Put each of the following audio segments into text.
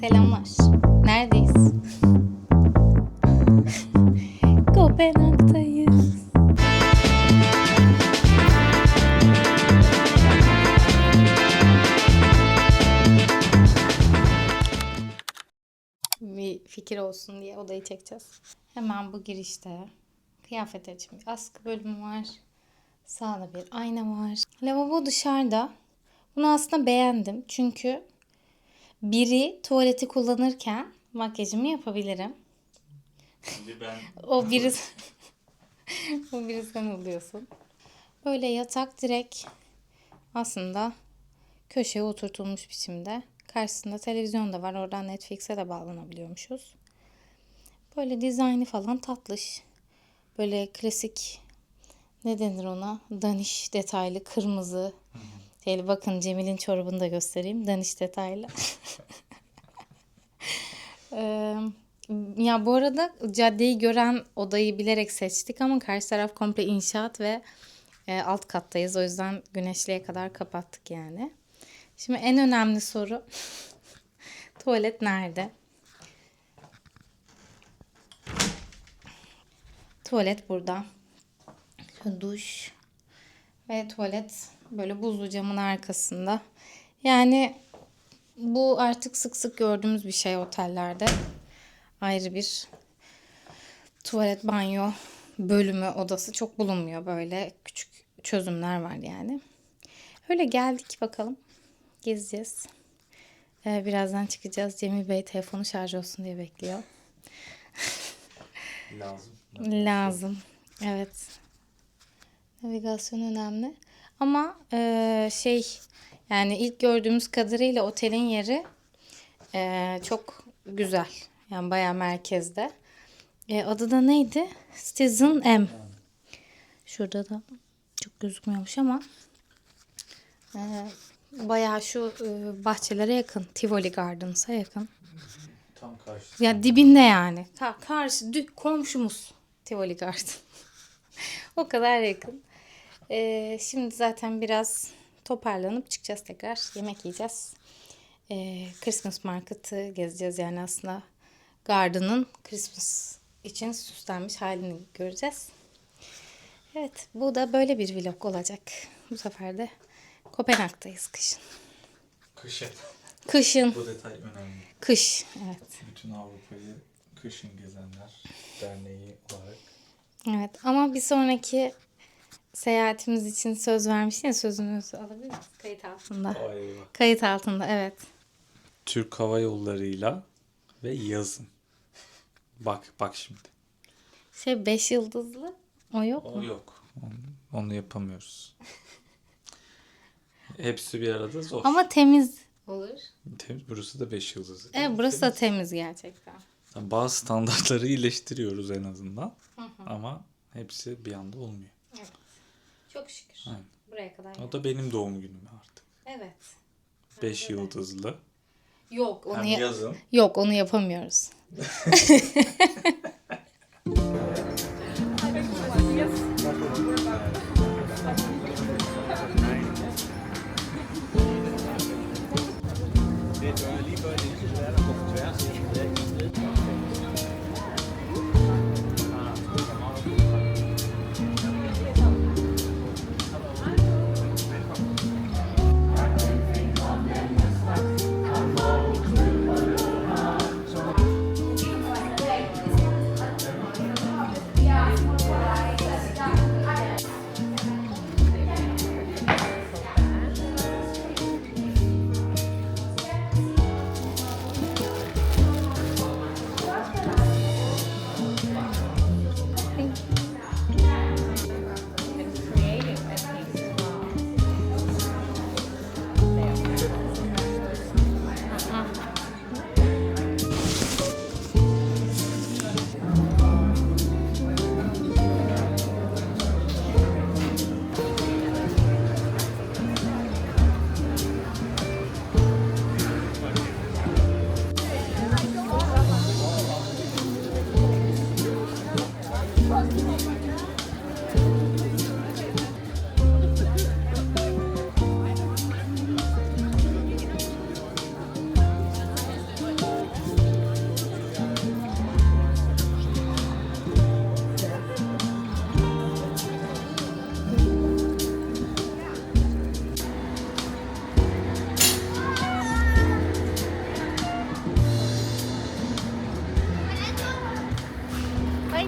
Selamlar. Neredeyiz? Kopenhag'dayız. Bir fikir olsun diye odayı çekeceğiz. Hemen bu girişte kıyafet bir askı bölümü var. Sağda bir ayna var. Lavabo dışarıda. Bunu aslında beğendim. Çünkü biri tuvaleti kullanırken makyajımı yapabilirim. Şimdi ben O biri o biri sen oluyorsun. Böyle yatak direkt aslında köşeye oturtulmuş biçimde. Karşısında televizyon da var. Oradan Netflix'e de bağlanabiliyormuşuz. Böyle dizaynı falan tatlış. Böyle klasik ne denir ona? Daniş detaylı kırmızı. Şöyle bakın Cemil'in çorabını da göstereyim. Daniş detaylı. Eee, ya bu arada caddeyi gören odayı bilerek seçtik ama karşı taraf komple inşaat ve e, alt kattayız. O yüzden güneşliğe kadar kapattık yani. Şimdi en önemli soru tuvalet nerede? Tuvalet burada. Duş ve tuvalet böyle buzlu camın arkasında. Yani bu artık sık sık gördüğümüz bir şey otellerde. Ayrı bir tuvalet, banyo bölümü, odası çok bulunmuyor. Böyle küçük çözümler var yani. Öyle geldik bakalım. Gezeceğiz. Ee, birazdan çıkacağız. Cemil Bey telefonu şarj olsun diye bekliyor. lazım. Lazım. Evet. Navigasyon önemli. Ama eee, şey yani ilk gördüğümüz kadarıyla otelin yeri eee, çok güzel. Yani bayağı merkezde. E, adı da neydi? Citizen M. Şurada da çok gözükmüyormuş ama eee bayağı şu eee, bahçelere yakın. Tivoli Gardens'a yakın. Tam karşı. Ya dibinde yani. Ta karşı dü- komşumuz Tivoli Garden. o kadar yakın. Ee, şimdi zaten biraz toparlanıp çıkacağız tekrar. Yemek yiyeceğiz. Ee, Christmas Market'ı gezeceğiz. Yani aslında Garden'ın Christmas için süslenmiş halini göreceğiz. Evet bu da böyle bir vlog olacak. Bu sefer de Kopenhag'dayız kışın. Kışın. Kışın. Bu detay önemli. Kış. Evet. Bütün Avrupa'yı kışın gezenler derneği olarak Evet ama bir sonraki seyahatimiz için söz vermiştin ya sözümüzü alabilir miyiz? Kayıt altında. Ay. Kayıt altında evet. Türk Hava Yolları'yla ve yazın. Bak bak şimdi. Şey beş yıldızlı o yok O mu? yok. Onu, onu yapamıyoruz. Hepsi bir arada zor. Ama temiz olur. Temiz, burası da 5 yıldız. Evet burası da temiz gerçekten. Bazı standartları iyileştiriyoruz en azından. Ama hepsi bir anda olmuyor. Çok şükür. Aynen. Buraya kadar. O da benim doğum günüm artık. Evet. Beş yıldızlı. Yok onu Hem ya- yazın. Yok onu yapamıyoruz. Lieber.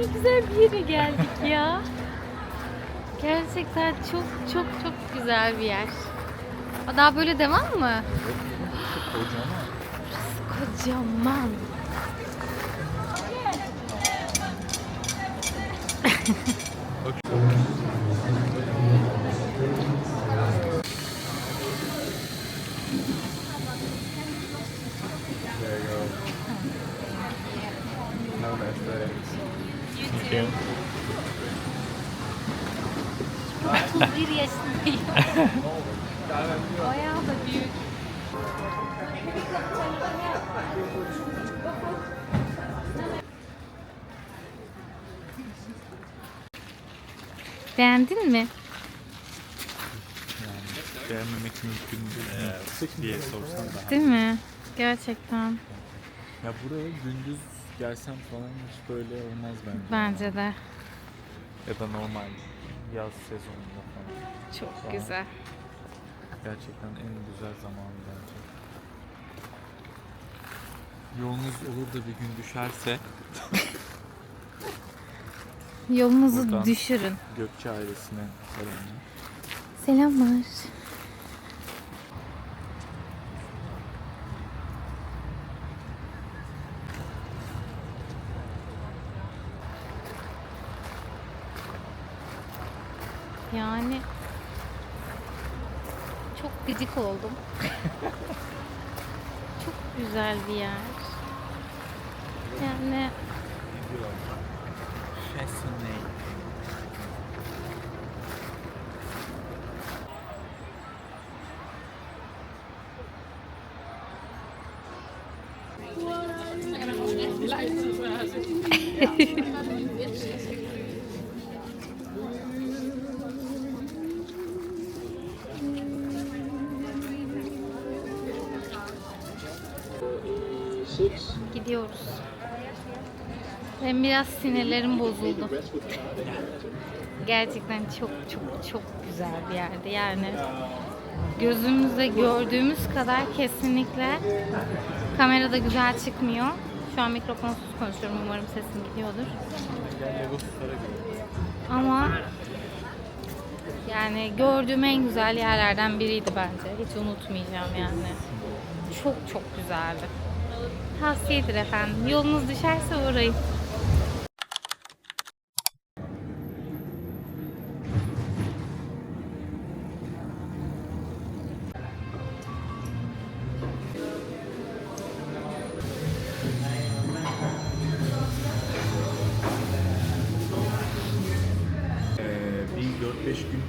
Ne güzel bir yere geldik ya. Gerçekten çok çok çok güzel bir yer. Daha böyle devam mı? Kocaman. Kocaman. Beğendin mi? Yani beğenmemek mümkün değil diye sorsan daha. Değil mi? Gerçekten. Ya buraya gündüz gelsem falan hiç böyle olmaz bence. Bence de. Ya da normal yaz sezonunda falan. Çok Tamam. güzel. Gerçekten en güzel zamanı bence. Yolunuz olur da bir gün düşerse Yolunuzu Buradan. düşürün. Gökçe ailesine selamlar. Selamlar. Yani çok gıcık oldum. çok güzel bir yer. Yani gidiyoruz. Benim biraz sinirlerim bozuldu. Gerçekten çok çok çok güzel bir yerde. Yani gözümüzde gördüğümüz kadar kesinlikle kamerada güzel çıkmıyor. Şu an mikrofonsuz konuşuyorum. Umarım sesim gidiyordur. Ama yani gördüğüm en güzel yerlerden biriydi bence. Hiç unutmayacağım yani. Çok çok güzeldi. Tavsiyedir efendim. Yolunuz düşerse uğrayın.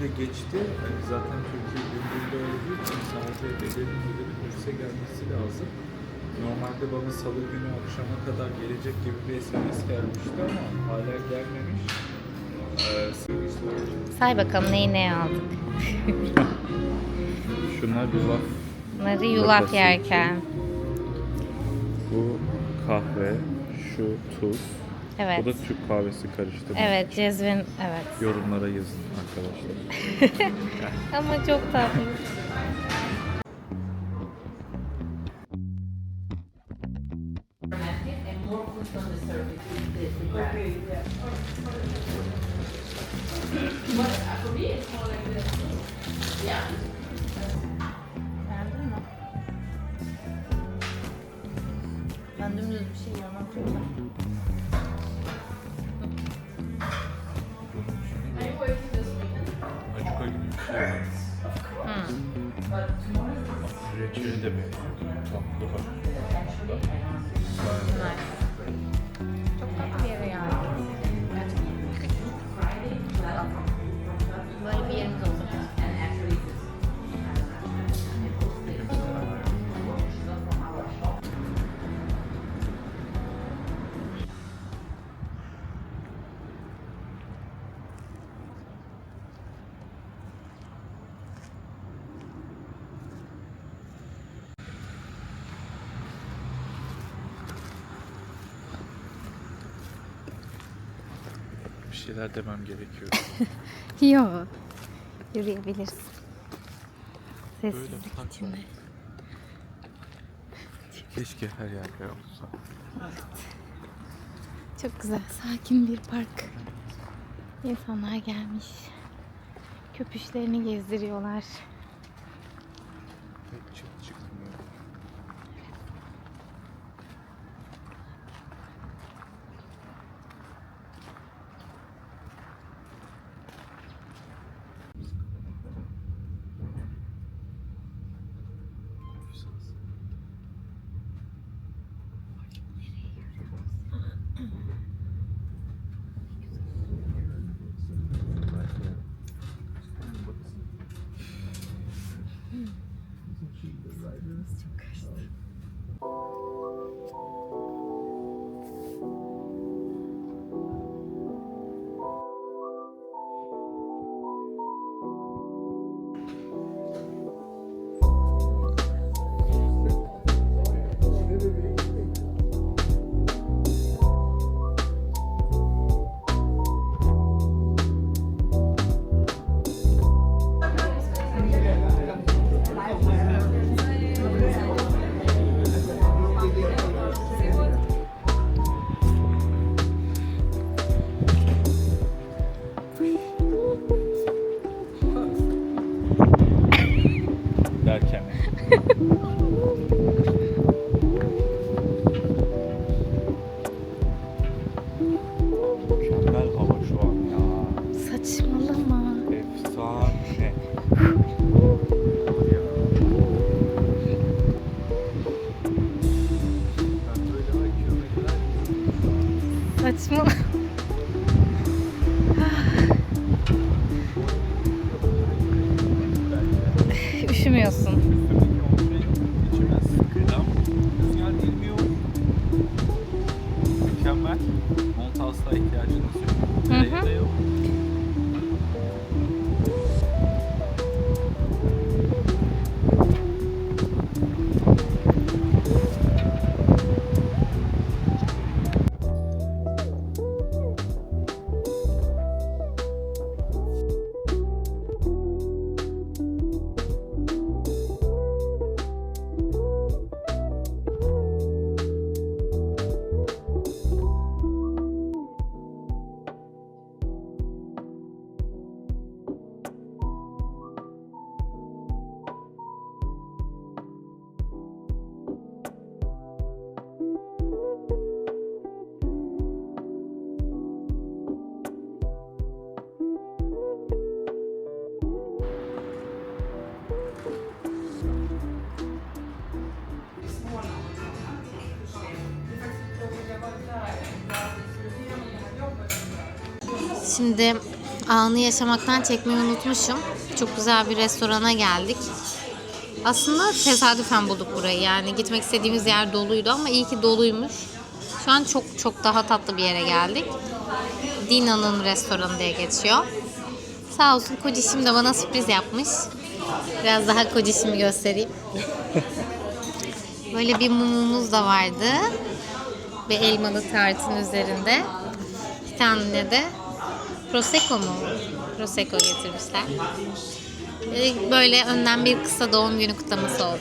Bir 4-5 günde geçti. Hani zaten Türkiye gündüzde olduğu için sadece bedenin bedenin ofise gelmesi lazım. Normalde bana salı günü akşama kadar gelecek gibi bir SMS gelmişti ama hala gelmemiş. Ee, Say bakalım neyi neye aldık. Şunlar yulaf. Bunları yulaf yerken. Bu kahve, şu tuz. Evet. Bu da Türk kahvesi karıştırma. Evet cezvin evet. Yorumlara yazın arkadaşlar. Ama çok tatlı. Beğendin Reçeli de benziyor. Tatlı var. Nice. Şeyler demem gerekiyor. Yok. Yürüyebilirsin. Böyle Sessizlik içinde. Keşke her yerde olsa. Çok güzel, sakin bir park. İnsanlar gelmiş. Köpüşlerini gezdiriyorlar. смог. Şimdi anı yaşamaktan çekmeyi unutmuşum. Çok güzel bir restorana geldik. Aslında tesadüfen bulduk burayı. Yani gitmek istediğimiz yer doluydu ama iyi ki doluymuş. Şu an çok çok daha tatlı bir yere geldik. Dina'nın restoranı diye geçiyor. Sağ olsun kocişim de bana sürpriz yapmış. Biraz daha kocişimi göstereyim. Böyle bir mumumuz da vardı. Ve elmalı tartın üzerinde. Bir tane de Prosecco mu? Prosecco getirmişler. Ee, Böyle önden bir kısa doğum günü kutlaması oldu.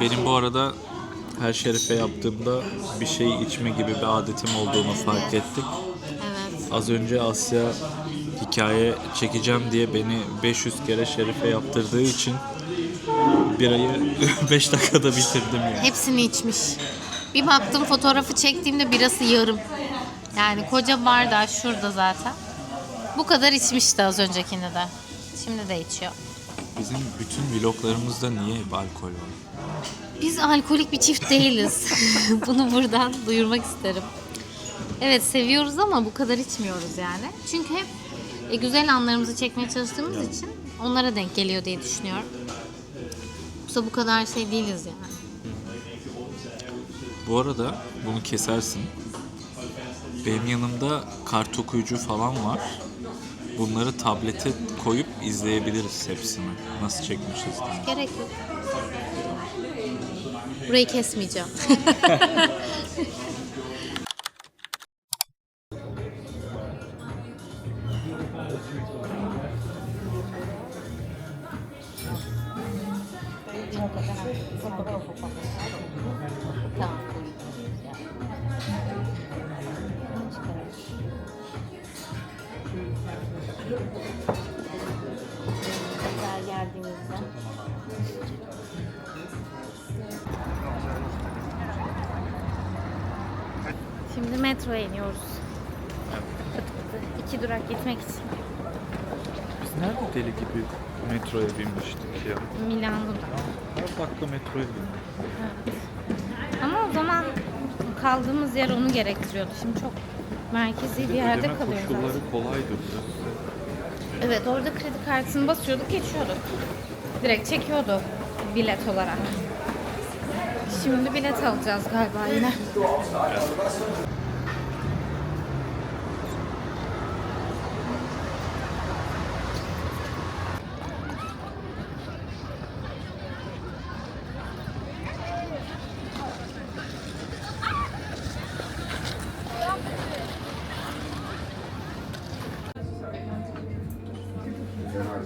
Benim bu arada her şerife yaptığımda bir şey içme gibi bir adetim olduğunu fark ettik. Evet. Az önce Asya hikaye çekeceğim diye beni 500 kere şerife yaptırdığı için birayı 5 dakikada bitirdim yani. Hepsini içmiş. Bir baktım fotoğrafı çektiğimde birası yarım. Yani koca bardağı şurada zaten. Bu kadar içmişti az öncekinde de. Şimdi de içiyor. Bizim bütün vloglarımızda niye hep alkol var? Biz alkolik bir çift değiliz. Bunu buradan duyurmak isterim. Evet seviyoruz ama bu kadar içmiyoruz yani. Çünkü hep e, güzel anlarımızı çekmeye çalıştığımız için onlara denk geliyor diye düşünüyorum. Yoksa bu kadar şey değiliz yani. Bu arada bunu kesersin. Benim yanımda kart okuyucu falan var. Bunları tablete koyup izleyebiliriz hepsini. Nasıl çekmişiz diye. Gerek yok. Burayı kesmeyeceğim. gibi metroya binmiştik ya? Milano'da. Her dakika metroya bindik. Ama o zaman kaldığımız yer onu gerektiriyordu. Şimdi çok merkezi bir yerde Ödeme kalıyoruz. koşulları kolaydı burası. Evet orada kredi kartını basıyorduk geçiyorduk. Direkt çekiyordu bilet olarak. Şimdi bilet alacağız galiba yine.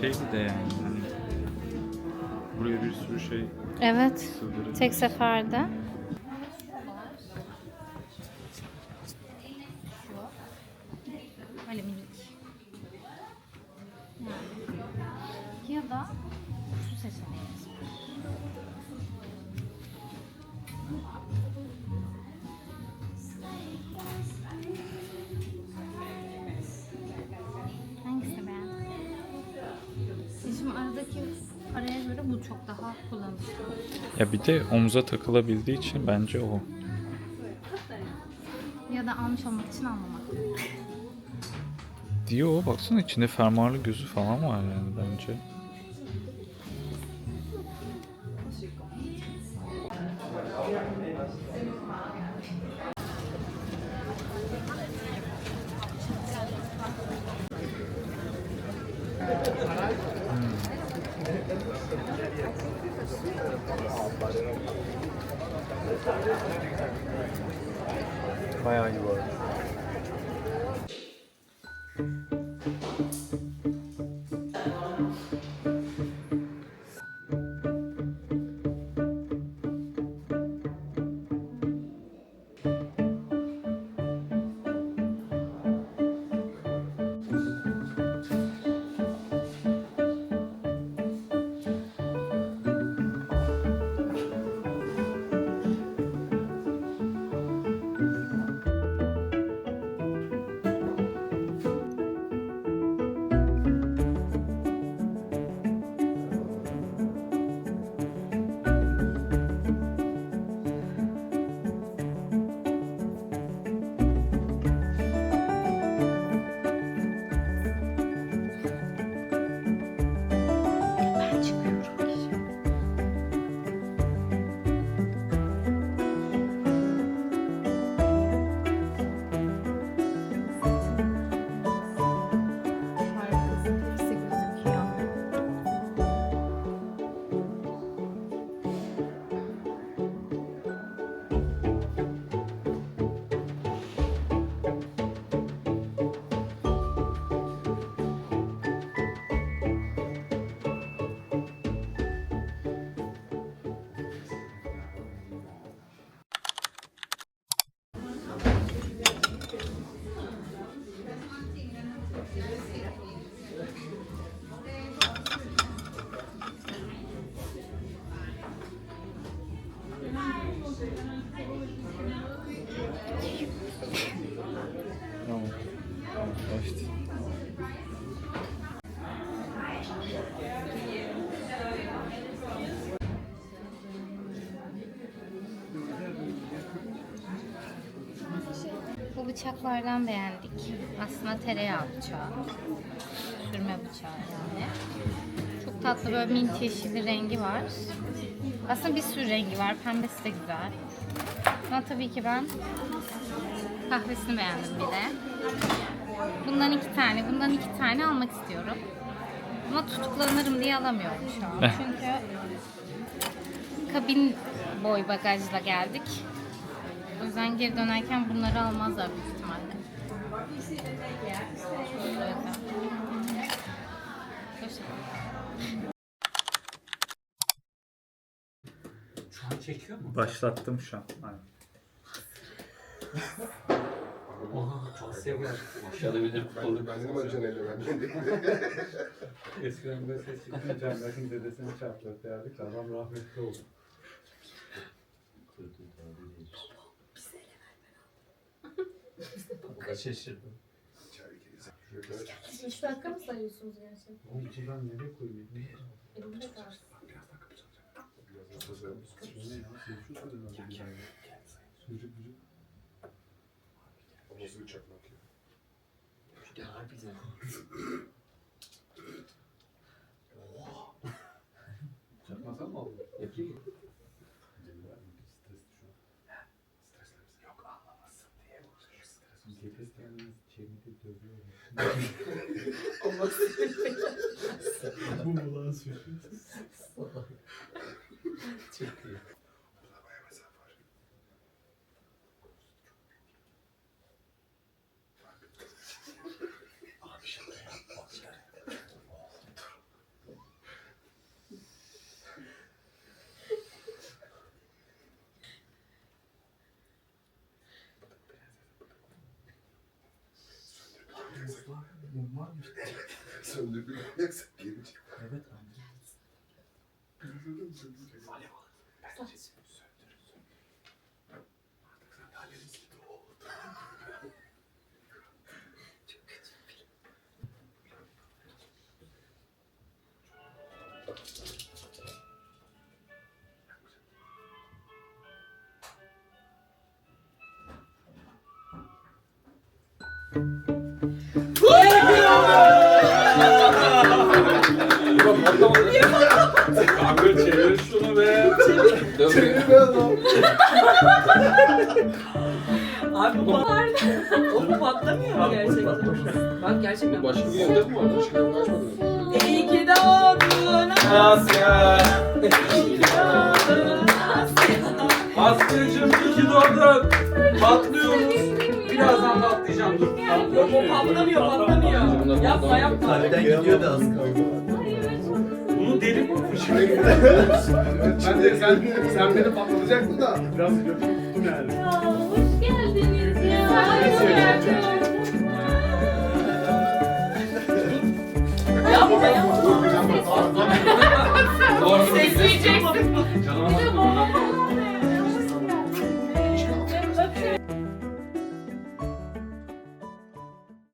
Şey bir de yani. hani buraya bir sürü şey Evet. Tek seferde. De omuza takılabildiği için bence o. Ya da almış olmak için almamak. Diyor baksana içinde fermuarlı gözü falan var yani bence. Bıçaklardan beğendik. Aslında tereyağı bıçağı. Sürme bıçağı yani. Çok tatlı böyle mint yeşili rengi var. Aslında bir sürü rengi var. Pembesi de güzel. Ama tabii ki ben kahvesini beğendim bir de. Bundan iki tane, bundan iki tane almak istiyorum. Ama tutuklanırım diye alamıyorum şu an. Çünkü kabin boy bagajla geldik. Yüzden geri dönerken bunları almazlar büyük ihtimalle. Şu an çekiyor mu? Başlattım şu an. Aynen. Aha, Asya gel. Aşağıda bir de Ben. Eskiden de ses çıkınca Canberk'in dedesini çarptı derdik. Adam rahmetli oldu. Şaşırdım. Üç dakika mı sayıyorsunuz gerçekten? Oğlum buradan nereye koyayım? Elimde kalsın. Biraz da Bu ne ya? Bucuk. O nasıl bir çakmak ya? Gel bize. Çakmasam mı aldın? Yapayım mı? Stresli şu an. Stresle bizi yok anlamasın diye uğraşıyoruz. Nefes kendiniz çevirdi dövüyor. Bu mu lan sucuk? Çok iyi. Burada bayağı mesafe var. Abi şaka yapma. Söndürdük. Yaksak geri çık. Evet abi. Alev alın. Bence Abi bu patlar. o bu patlamıyor mu gerçekten? Bak gerçekten. Başka bir yerde mi var? Başka bir yerde. İyi ki doğdun Asya. İyi ki doğdun Asya. Asya'cığım iyi ki doğdun. Patlıyoruz. Birazdan patlayacağım dur. Patlamıyor patlamıyor. Yapma yapma. Kalpten gidiyor da az kaldı. Bunu deli mi Ben de sen, sen beni patlatacaktın da biraz tuttum yani. Hoş geldiniz ya. Hoş geldiniz. Yapma yapma. Doğru. Sesleyeceksin. Canım